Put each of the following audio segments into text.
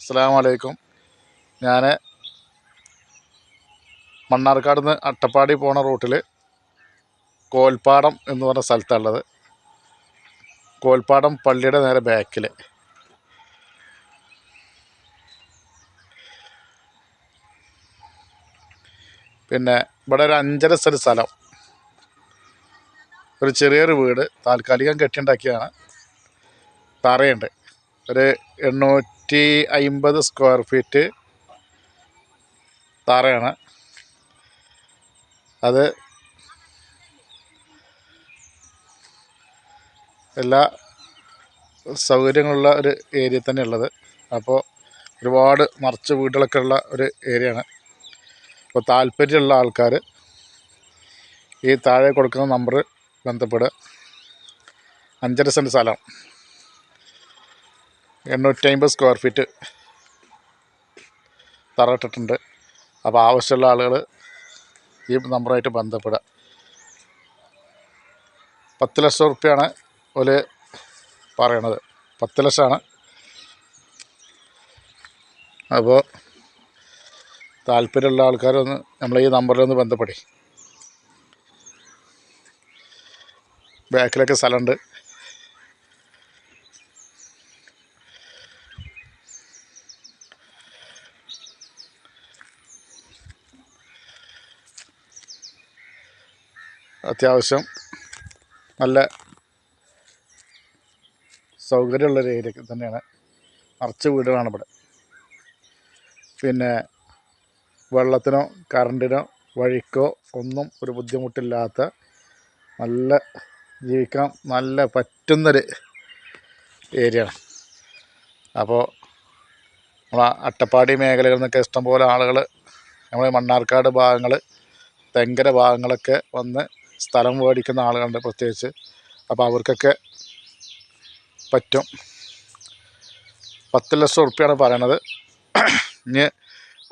അസ്സാം വലൈക്കും ഞാൻ മണ്ണാർക്കാട് നിന്ന് അട്ടപ്പാടി പോണ റൂട്ടിൽ കോൽപ്പാടം എന്ന് പറഞ്ഞ സ്ഥലത്താണുള്ളത് കോൽപ്പാടം പള്ളിയുടെ നേരെ ബാക്കിൽ പിന്നെ ഇവിടെ ഒരു അഞ്ചര സെന്റ് സ്ഥലം. ഒരു ചെറിയൊരു വീട് താൽക്കാലികം കെട്ടിണ്ടാക്കിയാണ് തറയുണ്ട്. ഒരു എണ്ണൂറ്റി അമ്പത് സ്ക്വയർ ഫീറ്റ് തറയാണ്. അത് എല്ലാ സൗകര്യങ്ങളുള്ള ഒരു ഏരിയ തന്നെ ഉള്ളത് അപ്പോൾ ഒരുപാട് മറച്ച് വീടുകളൊക്കെ ഉള്ള ഒരു ഏരിയയാണ് അപ്പോൾ താല്പര്യമുള്ള ആൾക്കാർ ഈ താഴെ കൊടുക്കുന്ന നമ്പർ ബന്ധപ്പെടുക. അഞ്ചര സെന്റ് സ്ഥലം. എണ്ണൂറ്റി അമ്പത് സ്ക്വയർ ഫീറ്റ് തറയിട്ടിട്ടുണ്ട്. അപ്പോൾ ആവശ്യമുള്ള ആളുകൾ ഈ നമ്പറായിട്ട് ബന്ധപ്പെടുക. പത്ത് ലക്ഷം റുപ്യാണ് ഒരു പറയണത്. പത്ത് ലക്ഷമാണ്. അപ്പോൾ താല്പര്യമുള്ള ആൾക്കാരൊന്ന് നമ്മൾ ഈ നമ്പറിലൊന്ന് ബന്ധപ്പെടേ. ബാക്കിലൊക്കെ സ്ഥലമുണ്ട്. അത്യാവശ്യം നല്ല സൗകര്യമുള്ളൊരു ഏരിയ തന്നെയാണ്. നിറച്ച് വീടുകളാണ് ഇവിടെ. പിന്നെ വെള്ളത്തിനോ കറണ്ടിനോ വഴിക്കോ ഒന്നും ഒരു ബുദ്ധിമുട്ടില്ലാത്ത നല്ല ജീവിക്കാൻ നല്ല പറ്റുന്നൊരു ഏരിയയാണ്. അപ്പോൾ നമ്മളെ അട്ടപ്പാടി മേഖലകളിൽ നിന്നൊക്കെ ഇഷ്ടംപോലെ ആളുകൾ നമ്മളെ മണ്ണാർക്കാട് ഭാഗങ്ങൾ തെങ്കര ഭാഗങ്ങളൊക്കെ വന്ന് സ്ഥലം മേടിക്കുന്ന ആളുകളുണ്ട് പ്രത്യേകിച്ച്. അപ്പോൾ അവർക്കൊക്കെ പറ്റും. പത്ത് ലക്ഷം ഉറുപ്പ്യാണ് പറയണത്. ഇനി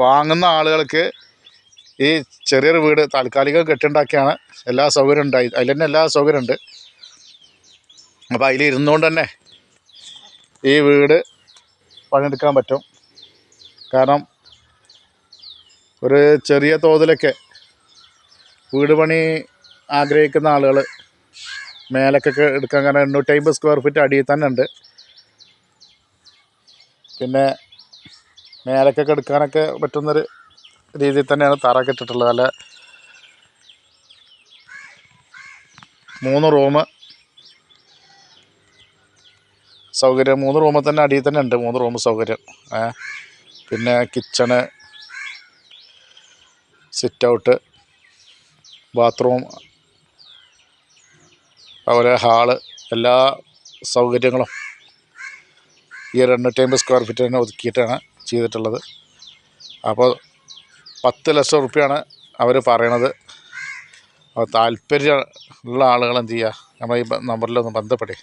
വാങ്ങുന്ന ആളുകൾക്ക് ഈ ചെറിയൊരു വീട് താൽക്കാലികം കെട്ടിണ്ടാക്കിയാണ്. എല്ലാ സൗകര്യം ഉണ്ടായി. അതിൽ തന്നെ എല്ലാ സൗകര്യം ഉണ്ട്. അപ്പോൾ അതിൽ ഇരുന്നുകൊണ്ട് തന്നെ ഈ വീട് പണിയെടുക്കാൻ പറ്റും. കാരണം ഒരു ചെറിയ തോതിലൊക്കെ വീട് പണി ആഗ്രഹിക്കുന്ന ആളുകൾ മേലക്കൊക്കെ എടുക്കാൻ കാരണം എണ്ണൂറ്റി അമ്പത് സ്ക്വയർ ഫീറ്റ് അടിയിൽ തന്നെ ഉണ്ട്. പിന്നെ മേലക്കൊക്കെ എടുക്കാനൊക്കെ പറ്റുന്നൊരു രീതിയിൽ തന്നെയാണ് തറ ഇട്ടിട്ടുള്ളത്. അല്ല മൂന്ന് റൂം. സൗകര്യം മൂന്ന് റൂമിൽ തന്നെ അടിയിൽ തന്നെ ഉണ്ട്. മൂന്ന് റൂം സൗകര്യം. പിന്നെ കിച്ചണ് സിറ്റ് ഔട്ട് ബാത്റൂം അതുപോലെ ഹാൾ എല്ലാ സൗകര്യങ്ങളും ഈ ഒരു സ്ക്വയർ ഫീറ്റ് തന്നെ ഒതുക്കിയിട്ടാണ് ചെയ്തിട്ടുള്ളത്. അപ്പോൾ പത്ത് ലക്ഷം റുപ്യാണ് അവർ പറയണത്. അപ്പോൾ താല്പര്യം ഉള്ള ആളുകൾ എന്ത് ചെയ്യുക? നമ്മൾ ഈ നമ്പറിലൊന്ന് ബന്ധപ്പെടേ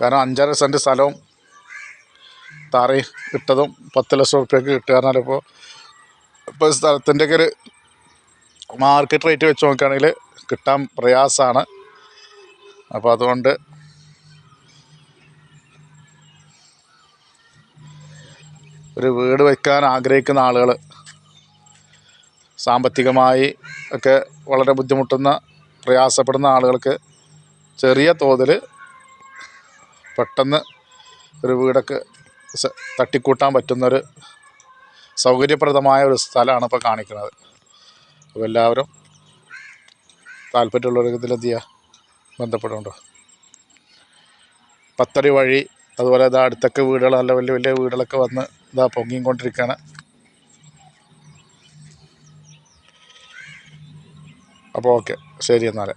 കാരണം അഞ്ചര സെന്റ് സ്ഥലവും തറ ഇട്ടതും പത്ത് ലക്ഷം റുപ്യക്ക് കിട്ടുക പറഞ്ഞാലിപ്പോൾ ഇപ്പോൾ സ്ഥലത്തിന്റെയൊക്കെ ഒരു മാർക്കറ്റ് റേറ്റ് വെച്ച് നോക്കുകയാണെങ്കിൽ കിട്ടാൻ പ്രയാസമാണ് അപ്പോൾ അതുകൊണ്ട് ഒരു വീട് വയ്ക്കാൻ ആഗ്രഹിക്കുന്ന ആളുകൾ സാമ്പത്തികമായി ഒക്കെ വളരെ ബുദ്ധിമുട്ടുന്ന പ്രയാസപ്പെടുന്ന ആളുകൾക്ക് ചെറിയ തോതിൽ പെട്ടെന്ന് ഒരു വീടൊക്കെ തട്ടിക്കൂട്ടാൻ പറ്റുന്നൊരു സൗകര്യപ്രദമായ ഒരു സ്ഥലമാണ് ഇപ്പോൾ കാണിക്കുന്നത്. അപ്പോൾ എല്ലാവരും താല്പര്യമുള്ളവർക്ക് ഇതിലെന്ത് ചെയ്യുക? ബന്ധപ്പെടുന്നുണ്ടോ പത്തടി വഴി അതുപോലെ ഇതാ അടുത്തൊക്കെ വീടുകൾ നല്ല വലിയ വലിയ വീടുകളൊക്കെ വന്ന് ഇതാ പൊങ്ങിയും കൊണ്ടിരിക്കുകയാണ് അപ്പോൾ ഓക്കെ ശരി എന്നാൽ